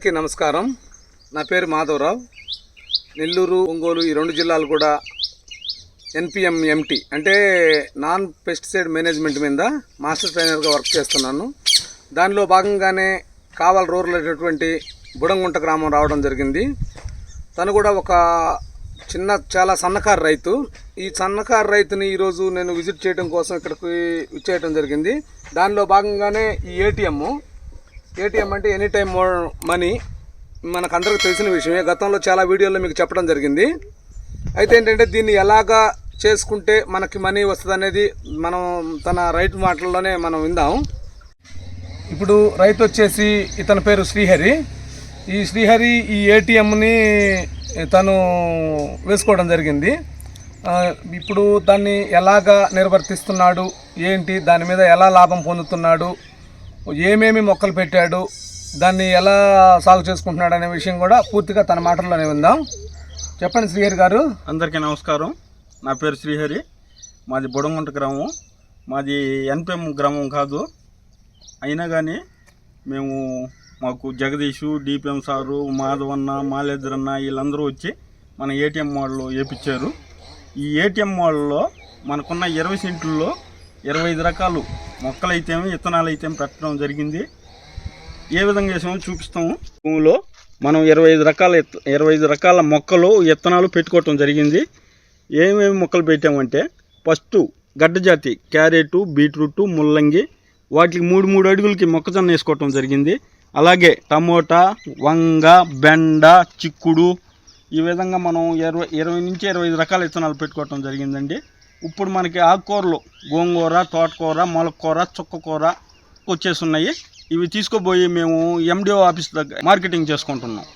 అందరికీ నమస్కారం. నా పేరు మాధవరావు. నెల్లూరు ఒంగోలు ఈ రెండు జిల్లాలు కూడా ఎన్పిఎం ఎంటీ అంటే నాన్ పెస్టిసైడ్ మేనేజ్మెంట్ మీద మాస్టర్ ట్రైనర్గా వర్క్ చేస్తున్నాను. దానిలో భాగంగానే కావాల రూరల్ అయినటువంటి బుడంగుంట గ్రామం రావడం జరిగింది. తను కూడా ఒక చిన్న చాలా సన్నకారు రైతు. ఈ సన్నకారు రైతుని ఈరోజు నేను విజిట్ చేయడం కోసం ఇక్కడికి విచ్చేయడం జరిగింది. దానిలో భాగంగానే ఈ ఏటీఎం ఏటీఎం అంటే ఎనీ టైం మనీ మనకందరికి తెలిసిన విషయమే. గతంలో చాలా వీడియోల్లో మీకు చెప్పడం జరిగింది. అయితే ఏంటంటే దీన్ని ఎలాగా చేసుకుంటే మనకి మనీ వస్తుంది అనేది మనం తన రైతు మాటల్లోనే మనం విందాం. ఇప్పుడు రైతు వచ్చేసి ఇతని పేరు శ్రీహరి. ఈ శ్రీహరి ఈ ఏటీఎంని తను వేసుకోవడం జరిగింది. ఇప్పుడు దాన్ని ఎలాగా నిర్వర్తిస్తున్నాడు? ఏంటి? దాని మీద ఎలా లాభం పొందుతున్నాడు? ఏమేమి మొక్కలు పెట్టాడు దాన్ని ఎలా సాగు చేసుకుంటున్నాడు అనే విషయం కూడా పూర్తిగా తన మాటల్లోనే విందాం. చెప్పండి శ్రీహరి గారు. అందరికీ నమస్కారం. నా పేరు శ్రీహరి. మాది బుడంగుంట గ్రామం. మాది ఎన్పిఎం గ్రామం కాదు. అయినా కానీ మేము మాకు జగదీషు డిపిఎం సారు మాధవన్న మాలేద్రన్న వీళ్ళందరూ వచ్చి మన ఏటీఎం మోడల్ వేపించారు. ఈ ఏటీఎం మోడల్లో మనకున్న ఇరవై సెంట్లలో ఇరవై ఐదు రకాలు మొక్కలు అయితేమి విత్తనాలు అయితేమి పెట్టడం జరిగింది. ఏ విధంగా చేసామో చూపిస్తాము. భూమిలో మనం ఇరవై ఐదు రకాల ఇరవై ఐదు రకాల మొక్కలు విత్తనాలు పెట్టుకోవటం జరిగింది. ఏమేమి మొక్కలు పెట్టామంటే ఫస్ట్ గడ్డ జాతి క్యారెట్ బీట్రూట్ ముల్లంగి వాటికి మూడు మూడు అడుగులకి మొక్కజొన్న వేసుకోవటం జరిగింది. అలాగే టమోటా వంగ బెండ చిక్కుడు ఈ విధంగా మనం ఇరవై ఇరవై నుంచి ఇరవై ఐదు రకాల విత్తనాలు పెట్టుకోవటం జరిగిందండి. ఇప్పుడు మనకి ఆకుకూరలు గోంగూర తోటకూర మొలకూర చుక్కకూర వచ్చేసి ఉన్నాయి ఇవి తీసుకుపోయి మేము ఎండిఓ ఆఫీస్ దగ్గర మార్కెటింగ్ చేసుకుంటున్నాం.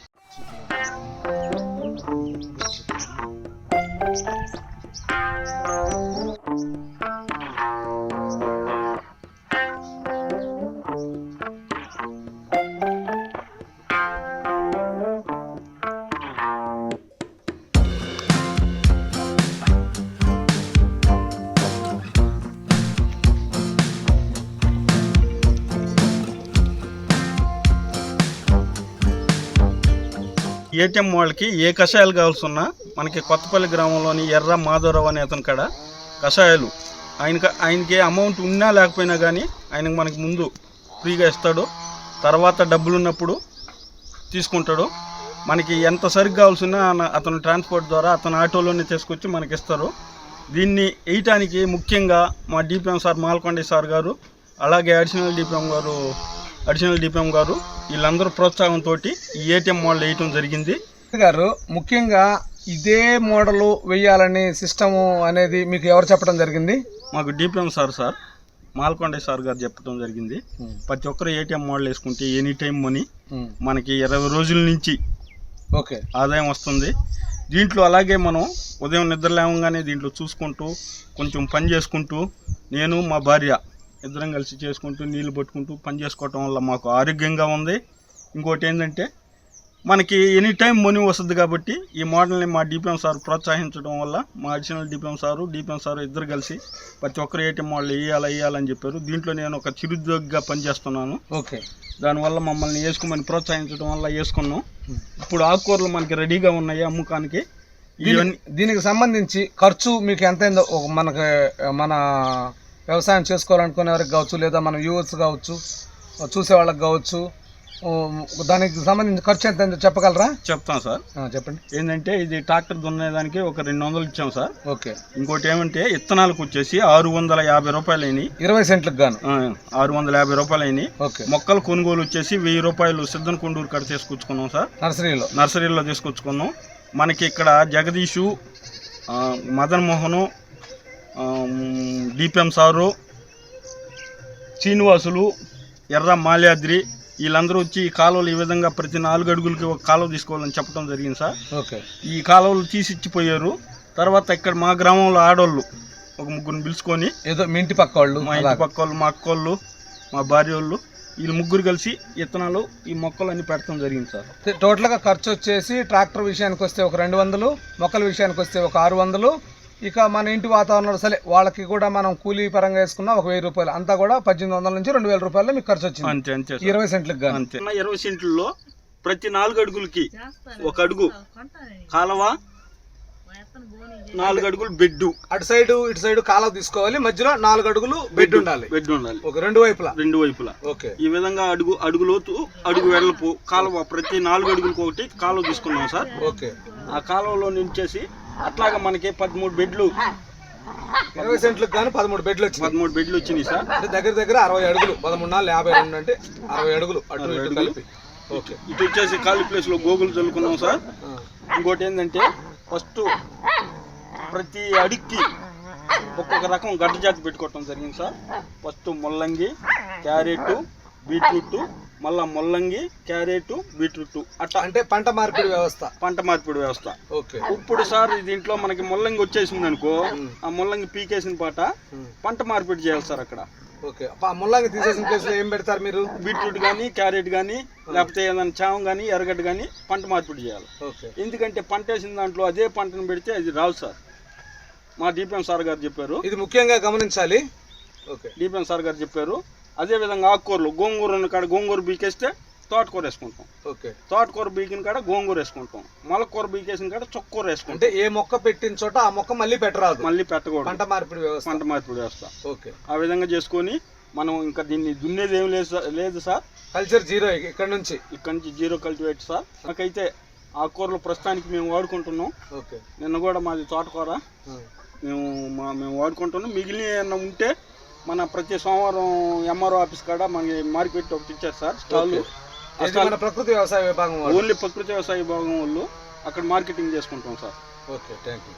ఏటీఎం వాళ్ళకి ఏ కషాయాలు కావాల్సిన్నా మనకి కొత్తపల్లి గ్రామంలోని ఎర్ర మాధవరావు అనే అతని కాడ కషాయాలు. ఆయనకి ఆయనకి అమౌంట్ ఉన్నా లేకపోయినా కానీ ఆయనకు మనకి ముందు ఫ్రీగా ఇస్తాడు. తర్వాత డబ్బులు ఉన్నప్పుడు తీసుకుంటాడు. మనకి ఎంత సరిగ్గా కావాల్సిన అతను ట్రాన్స్పోర్ట్ ద్వారా అతను ఆటోలోనే తీసుకొచ్చి మనకి ఇస్తారు. దీన్ని వేయటానికి ముఖ్యంగా మా డిపిఎం సార్ మాల్కొండ సార్ గారు అలాగే additional DPM garu additional DPM garu వీళ్ళందరూ ప్రోత్సాహంతో ఈ ఏటీఎం మోడల్ వేయటం జరిగింది. గారు ముఖ్యంగా ఇదే మోడల్ వేయాలని సిస్టము అనేది మీకు ఎవరు చెప్పడం జరిగింది? మాకు DPM sir sir Malakonda sir garu చెప్పడం జరిగింది. ప్రతి ఒక్కరు ఏటీఎం మోడల్ వేసుకుంటే ఎనీ టైం మనీ మనకి ఇరవై రోజుల నుంచి ఓకే. ఆదాయం వస్తుంది. దీంట్లో అలాగే మనం ఉదయం నిద్ర లేవగానే దీంట్లో చూసుకుంటూ కొంచెం పని చేసుకుంటూ నేను మా భార్య ఇద్దరం కలిసి చేసుకుంటూ నీళ్ళు పట్టుకుంటూ పని చేసుకోవటం వల్ల మాకు ఆరోగ్యంగా ఉంది. ఇంకోటి ఏంటంటే మనకి ఎనీ టైం మనీ వస్తుంది కాబట్టి ఈ మోడల్ని మా డిపిఎం సార్ ప్రోత్సహించడం వల్ల మా additional DPM sir DPM sir ఇద్దరు కలిసి ప్రతి ఒక్కరు ఏటీఎం మోడల్ వేయాలి వేయాలని చెప్పారు. దీంట్లో నేను ఒక చిరుద్యోగిగా పనిచేస్తున్నాను. ఓకే. దానివల్ల మమ్మల్ని వేసుకోమని ప్రోత్సహించడం వల్ల వేసుకున్నాం. ఇప్పుడు ఆకుకూరలు మనకి రెడీగా ఉన్నాయి అమ్మకానికి. దీనికి సంబంధించి ఖర్చు మీకు ఎంత అయిందో ఒక మనకి మన వ్యవసాయం చేసుకోవాలనుకునే వారికి కావచ్చు లేదా మన వ్యూవర్స్ కావచ్చు చూసే వాళ్ళకి కావచ్చు దానికి సంబంధించి ఖర్చు ఎంత చెప్పగలరా? చెప్తాం సార్. చెప్పండి. ఏంటంటే ఇది ట్రాక్టర్ దున్నేదానికి ఒక రెండు వందలు ఇచ్చాం సార్. ఓకే. ఇంకోటి ఏమంటే ఇత్తనాలకు వచ్చేసి ఆరు వందల యాభై రూపాయలు అయినాయి. ఇరవై సెంట్లకు గాను? ఆరు వందల యాభై రూపాయలు అయినాయి. ఓకే. మొక్కల కొనుగోలు వచ్చేసి వెయ్యి రూపాయలు సిద్ధన్ కొండూరు కాడ తీసుకొచ్చుకున్నాం సార్. నర్సరీలో? నర్సరీలో తీసుకొచ్చుకున్నాం. మనకి ఇక్కడ జగదీషు ఆ, మదన్ మోహను ఆ, డిపిఎం సారు శ్రీనివాసులు ఎర్ర మాల్యాద్రి వీళ్ళందరూ వచ్చి ఈ కాలువలు ఈ విధంగా ప్రతి నాలుగు అడుగులకి ఒక కాలువ తీసుకోవాలని చెప్పడం జరిగింది సార్. ఓకే. ఈ కాలువలు తీసిచ్చిపోయారు. తర్వాత ఇక్కడ మా గ్రామంలో ఆడోళ్ళు ఒక ముగ్గురిని పిలుచుకొని ఏదో మీ ఇంటి పక్క వాళ్ళు మా ఇంటి పక్క వాళ్ళు మా అక్క వాళ్ళు మా భార్య వాళ్ళు వీళ్ళు ముగ్గురు కలిసి విత్తనాలు ఈ మొక్కలు అన్ని పెడతాం జరిగింది సార్. టోటల్గా ఖర్చు వచ్చేసి ట్రాక్టర్ విషయానికి వస్తే ఒక రెండు వందలు మొక్కల విషయానికి వస్తే ఒక ఆరు వందలు ఇక మన ఇంటి వాతావరణంలో సరే వాళ్ళకి కూడా మనం కూలీ పరంగా వేసుకున్న ఒక వెయ్యి రూపాయలు. అంతా కూడా పద్దెనిమిది వందల నుంచి రెండు వేల రూపాయలు మీకు ఖర్చు వచ్చింది. ఇరవై సెంట్లకు గాను. అంతే. ఇరవై సెంట్లలో ప్రతి నాలుగు అడుగులకి ఒక అడుగు. కాలువ నాలుగు అడుగులు బెడ్డు. అటు సైడ్ ఇటు సైడ్ కాలువ తీసుకోవాలి. మధ్యలో నాలుగు అడుగులు బెడ్ ఉండాలి. బెడ్ ఉండాలి. ఒక రెండు వైపులా? రెండు వైపులా. ఓకే. ఈ విధంగా అడుగు అడుగు లోతు అడుగు వెడల్పు కాలువ ప్రతి నాలుగు అడుగులకు ఒకటి కాలువ తీసుకున్నాం సార్. ఓకే. ఆ కాలువలో నించేసి అట్లాగా మనకి పదమూడు బెడ్లు. ఇరవై సెంట్లకు కానీ పదమూడు బెడ్లు వచ్చినాయి. పదమూడు బెడ్లు వచ్చినాయి సార్. అంటే దగ్గర దగ్గర అరవై అడుగులు. పదమూడు నాలుగు యాభై రెండు అంటే అరవై అడుగులు. అటు ఇటు కలిపి. ఓకే. ఇటు వచ్చేసి ఖాళీ ప్లేస్లో గోగులు చల్లుకున్నాం సార్. ఇంకోటి ఏంటంటే ఫస్ట్ ప్రతి అడిక్కి ఒక్కొక్క రకం గడ్డ జాతి పెట్టుకోవటం జరిగింది సార్. ఫస్ట్ ముల్లంగి క్యారెట్ బీట్రూట్ మళ్ళా ముల్లంగి క్యారెట్ బీట్రూట్ అట్లా అంటే పంట మార్పిడి వ్యవస్థ. పంట మార్పిడి వ్యవస్థ. ఓకే. ఇప్పుడు సార్ దీంట్లో మనకి ముల్లంగి వచ్చేసింది అనుకో ఆ ముల్లంగి పీకేసిన పాట పంట మార్పిడి చేయాలి సార్ అక్కడ. ఓకే. ముల్లంగి తీసేసిన ప్లేస్లో ఏం పెడతారు మీరు? బీట్రూట్ కానీ క్యారెట్ కానీ లేకపోతే ఏదైనా చావం కానీ ఎర్రగడ్డ కానీ పంట మార్పిడి చేయాలి. ఓకే. ఎందుకంటే పంట వేసిన దాంట్లో అదే పంటను పెడితే అది రాదు సార్. మా డిపిఎం సార్ గారు చెప్పారు. ఇది ముఖ్యంగా గమనించాలి. ఓకే. డిపిఎం సార్ గారు చెప్పారు. అదే విధంగా ఆకుకూరలు గోంగూర ఉన్న కాడ గోంగూర బీకేస్తే తోటకూర వేసుకుంటాం. ఓకే. తోటకూర బీకిన కాడ గోంగూర వేసుకుంటాం. మొలకూర బీకేసిన కాడ చొక్కూర వేసుకుంటాం. అంటే ఏ మొక్క పెట్టిన చోట ఆ మొక్క మళ్ళీ పెట్టరాదు. మళ్ళీ పెట్టకూడదు. పంట మార్పిడి వ్యవస్థ. పంట మార్పిడి వేస్తా ఓకే. ఆ విధంగా చేసుకొని మనం ఇంకా దీన్ని దున్నేది ఏం లేదు సార్- లేదు సార్. కల్చర్ జీరో ఇక్కడ నుంచి. ఇక్కడ నుంచి జీరో కల్టివేట్ సార్. నాకైతే ఆకుకూరలు ప్రస్తుతానికి మేము వాడుకుంటున్నాం. ఓకే. నిన్న కూడా మాది తోటకూర. ఆ, మేము మా మేము వాడుకుంటున్నాం. మిగిలిన ఏమన్నా ఉంటే మన ప్రతి సోమవారం ఎంఆర్ఓ ఆఫీస్ కాడ మనకి మార్కెట్ ఒకటి ఇచ్చారు సార్. స్టాల్. మన ప్రకృతి వ్యవసాయ విభాగం ఓన్లీ ప్రకృతి వ్యవసాయ విభాగం వాళ్ళు అక్కడ మార్కెటింగ్ చేసుకుంటాం సార్. Okay thank you.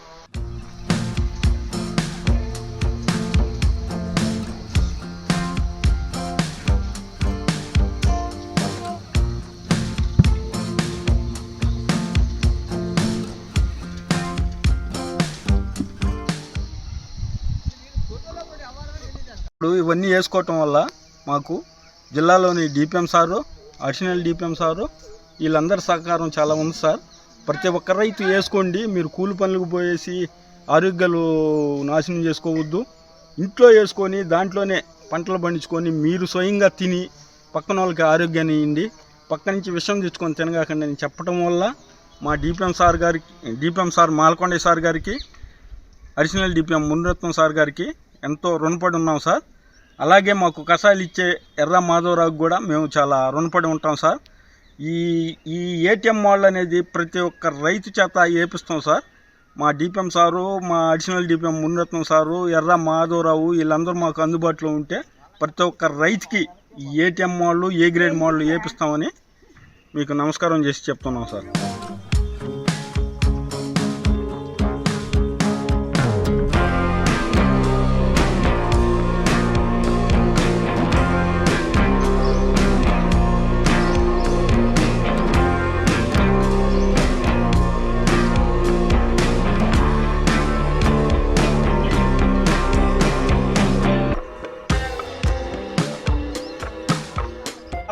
ఇప్పుడు ఇవన్నీ వేసుకోవటం వల్ల మాకు జిల్లాలోని DPM sir additional DPM sir వీళ్ళందరి సహకారం చాలా ఉంది సార్. ప్రతి ఒక్క రైతు వేసుకోండి మీరు కూలి పనులకు పోయేసి ఆరోగ్యాలు నాశనం చేసుకోవద్దు. ఇంట్లో వేసుకొని దాంట్లోనే పంటలు పండించుకొని మీరు స్వయంగా తిని పక్కన వాళ్ళకి ఆరోగ్యాన్ని ఇవ్వండి. పక్క నుంచి విషయం తెచ్చుకొని తినగాకండి అని చెప్పడం వల్ల మా డిపిఎం సార్ గారికి డిపిఎం సార్ మాలకొండ సార్ గారికి అడిషనల్ డిపిఎం మునిరత్నం సార్ గారికి ఎంతో రుణపడి ఉన్నాం సార్. అలాగే మాకు కషాయాలు ఇచ్చే ఎర్ర మాధవరావుకి కూడా మేము చాలా రుణపడి ఉంటాం సార్. ఈ ఈ ఏటీఎం మోడల్ అనేది ప్రతి ఒక్క రైతు చేత ఏపిస్తాం సార్. మా డిపిఎం సారు మా additional DPM Muniratnam sir Erra Madhavarao వీళ్ళందరూ మాకు అందుబాటులో ఉంటే ప్రతి ఒక్క రైతుకి ఈ ATM model A grade model ఏపిస్తామని మీకు నమస్కారం చేసి చెప్తున్నాం సార్.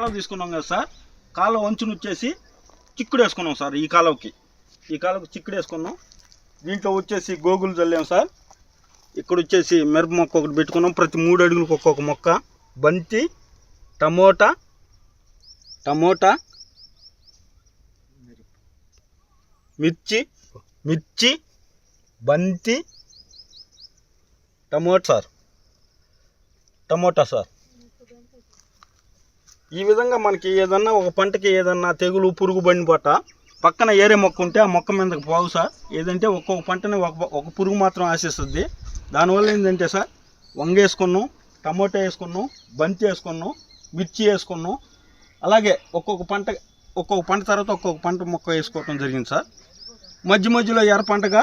కాలం తీసుకున్నాం కదా సార్. కాలువ వంచును వచ్చేసి చిక్కుడు వేసుకున్నాం సార్ ఈ కాలువకి. ఈ కాలువకి చిక్కుడు వేసుకున్నాం దీంట్లో వచ్చేసి గోగులు చల్లాం సార్. ఇక్కడ వచ్చేసి మిరప మొక్క ఒకటి పెట్టుకున్నాం. ప్రతి మూడు అడుగులకు ఒక్కొక్క మొక్క. బంతి టమోటా టమోటా మిర్చి మిర్చి బంతి టమోటా సార్. Tomato sir. ఈ విధంగా మనకి ఏదన్నా ఒక పంటకి ఏదన్నా తెగులు పురుగు పడిన పట్ట పక్కన ఏరే మొక్క ఉంటే ఆ మొక్క మీదకి పోవు సార్. ఏదంటే ఒక్కొక్క పంటని ఒక ఒక పురుగు మాత్రం ఆశిస్తుంది. దానివల్ల ఏంటంటే సార్ వంగ వేసుకున్నాం టమోటా వేసుకున్నాం బంతి వేసుకున్నాం మిర్చి వేసుకున్నాం. అలాగే ఒక్కొక్క పంట ఒక్కొక్క పంట తర్వాత ఒక్కొక్క పంట మొక్క వేసుకోవటం జరిగింది సార్. మధ్య మధ్యలో ఎర్ర పంటగా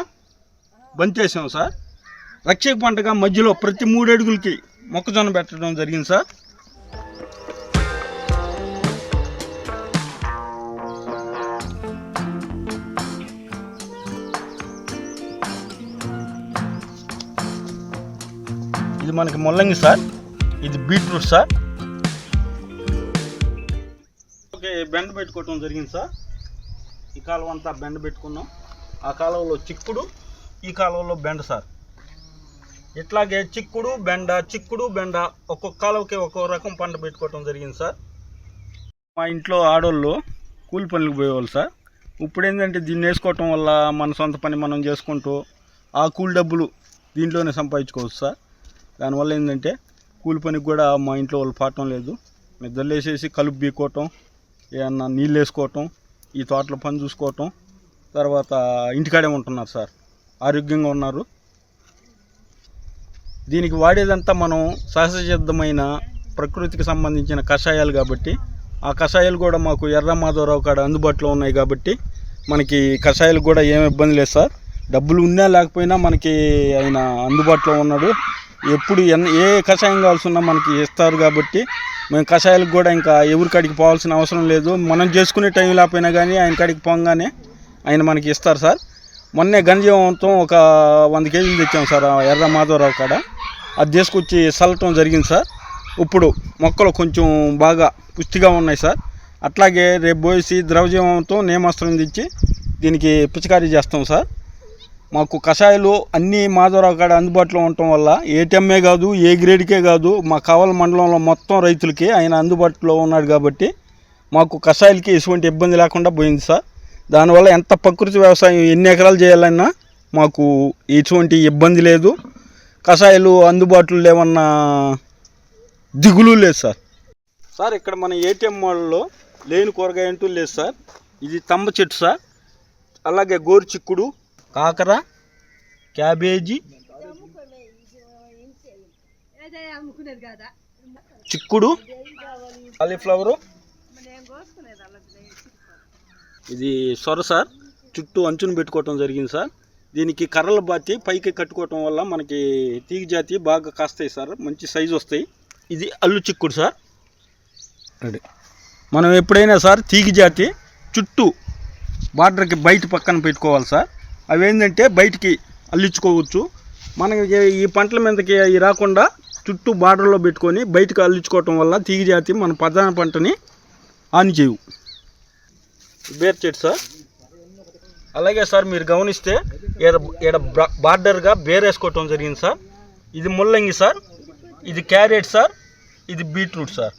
బంతి వేసాం సార్. రక్షక పంటగా మధ్యలో ప్రతి మూడు అడుగులకి మొక్కజొన్న పెట్టడం జరిగింది సార్. ఇది మనకి ముల్లంగి సార్. ఇది బీట్రూట్ సార్. ఓకే బెండ పెట్టుకోవటం జరిగింది సార్. ఈ కాలువ అంతా బెండ పెట్టుకున్నాం. ఆ కాలువలో చిక్కుడు ఈ కాలువలో బెండ సార్. ఇట్లాగే చిక్కుడు బెండ చిక్కుడు బెండ ఒక్కొక్క కాలువకి ఒక్కొక్క రకం పంట పెట్టుకోవటం జరిగింది సార్. మా ఇంట్లో ఆడోళ్ళు కూలి పనులకు పోయేవాళ్ళు సార్. ఇప్పుడు ఏంటంటే దీన్ని వేసుకోవటం వల్ల మన సొంత పని మనం చేసుకుంటూ ఆ కూలి డబ్బులు దీంట్లోనే సంపాదించుకోవచ్చు సార్. దానివల్ల ఏంటంటే కూలి పనికి కూడా మా ఇంట్లో వాళ్ళు పాడటం లేదు. నిద్రలు వేసేసి కలుపు బీకోవటం ఏమన్నా నీళ్ళు వేసుకోవటం ఈ తోటలో పని చూసుకోవటం తర్వాత ఇంటికాడే ఉంటున్నారు సార్. ఆరోగ్యంగా ఉన్నారు. దీనికి వాడేదంతా మనం సహజసిద్ధమైన ప్రకృతికి సంబంధించిన కషాయాలు కాబట్టి ఆ కషాయాలు కూడా మాకు ఎర్ర మాధవరావు కాడ అందుబాటులో ఉన్నాయి కాబట్టి మనకి కషాయాలు కూడా ఏమి ఇబ్బంది లేదు సార్. డబ్బులు ఉన్నా లేకపోయినా మనకి ఆయన అందుబాటులో ఉన్నాడు. ఎప్పుడు ఎన్ ఏ కషాయం కావాల్సిన మనకి ఇస్తారు కాబట్టి మేము కషాయాలకు కూడా ఇంకా ఎవరి కాడికి పోవాల్సిన అవసరం లేదు. మనం చేసుకునే టైం లేకపోయినా కానీ ఆయన కాడికి పోగానే ఆయన మనకి ఇస్తారు సార్. మొన్నే గంజీవంతం ఒక వంద కేజీలు తెచ్చాం సార్ ఆ ఎర్ర మాధవరావు కాడ. అది తీసుకొచ్చి చల్లటం జరిగింది సార్. ఇప్పుడు మొక్కలు కొంచెం బాగా పుష్టిగా ఉన్నాయి సార్. అట్లాగే రేపు పోసి ద్రవజీవంతో నేమాస్త్రం తెచ్చి దీనికి పిచికారీ చేస్తాం సార్. మాకు కషాయాలు అన్నీ మాధవరావు కాడ అందుబాటులో ఉండటం వల్ల ఏటీఎంఏ కాదు ఏ గ్రేడ్కే కాదు మా కావల మండలంలో మొత్తం రైతులకి ఆయన అందుబాటులో ఉన్నాడు కాబట్టి మాకు కషాయాలకి ఎటువంటి ఇబ్బంది లేకుండా పోయింది సార్. దానివల్ల ఎంత ప్రకృతి వ్యవసాయం ఎన్ని ఎకరాలు చేయాలన్నా మాకు ఎటువంటి ఇబ్బంది లేదు. కషాయాలు అందుబాటులో లేవన్న దిగులు లేదు సార్. సార్ ఇక్కడ మన ఏటీఎం మాల్లో లేని కూరగాయ అంటూ లేదు సార్. ఇది తంబ చెట్టు సార్. అలాగే గోరు చిక్కుడు కాకర క్యాబేజీ చిక్కుడు కాలీఫ్లవరు. ఇది సొర సార్. చుట్టూ అంచును పెట్టుకోవటం జరిగింది సార్. దీనికి కర్రలు బాతి పైకి కట్టుకోవటం వల్ల మనకి తీగ జాతి బాగా కాస్తాయి సార్. మంచి సైజు వస్తాయి. ఇది అల్లు చిక్కుడు సార్. రెడీ. మనం ఎప్పుడైనా సార్ తీగ జాతి చుట్టూ బార్డర్కి బయట పక్కన పెట్టుకోవాలి సార్. అవి ఏంటంటే బయటికి అల్లించుకోవచ్చు. మనకి ఈ పంటల మీదకి రాకుండా చుట్టూ బార్డర్లో పెట్టుకొని బయటకు అల్లించుకోవటం వల్ల తీగ జాతి మన ప్రధాన పంటని హాని చేయవు. Bear sir. అలాగే సార్ మీరు గమనిస్తే ఈడ ఈడ బార్డర్గా బేరేసుకోవటం జరిగింది సార్. ఇది ముల్లంగి సార్. ఇది క్యారెట్ సార్. ఇది బీట్రూట్ సార్.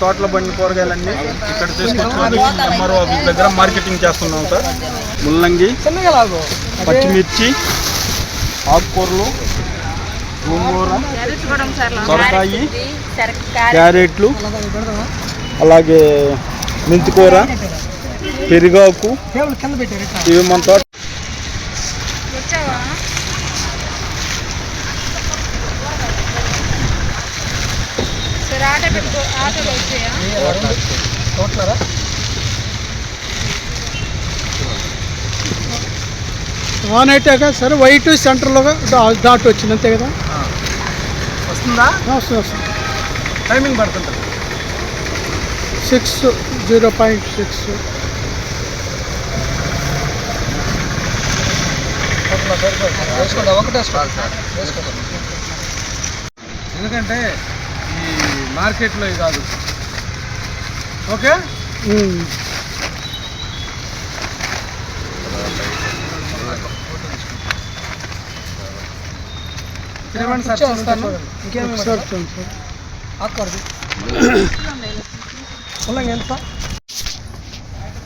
తోటలో బండి కూరగాయలన్నీ ఇక్కడ తీసుకొచ్చుకొని ఎంఆర్ఓ ఆఫీస్ దగ్గర మార్కెటింగ్ చేస్తున్నాం సార్. ముల్లంగి పచ్చిమిర్చి ఆకుకూరలు గోంగూర సొరకాయ క్యారెట్లు అలాగే మెంతికూర పెరిగాకు ఇవి మన తోట వచ్చాయా ఆన్ అయితే కదా సరే వైట్ సెంటర్లో డా- డాట్ వచ్చింది అంతే కదా? వస్తుందా? వస్తుంది వస్తుంది. Timing పడుతుంటుంది. Six zero point six. ఎందుకంటే ఈ మార్కెట్లో ఇది కాదు ఓకే త్రివన్ సార్ చూస్తాను ఇంకేమి సార్ చూడండి సార్ ఆకుకూరది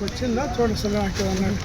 వచ్చిందా? చూడండి సార్ అన్నట్టు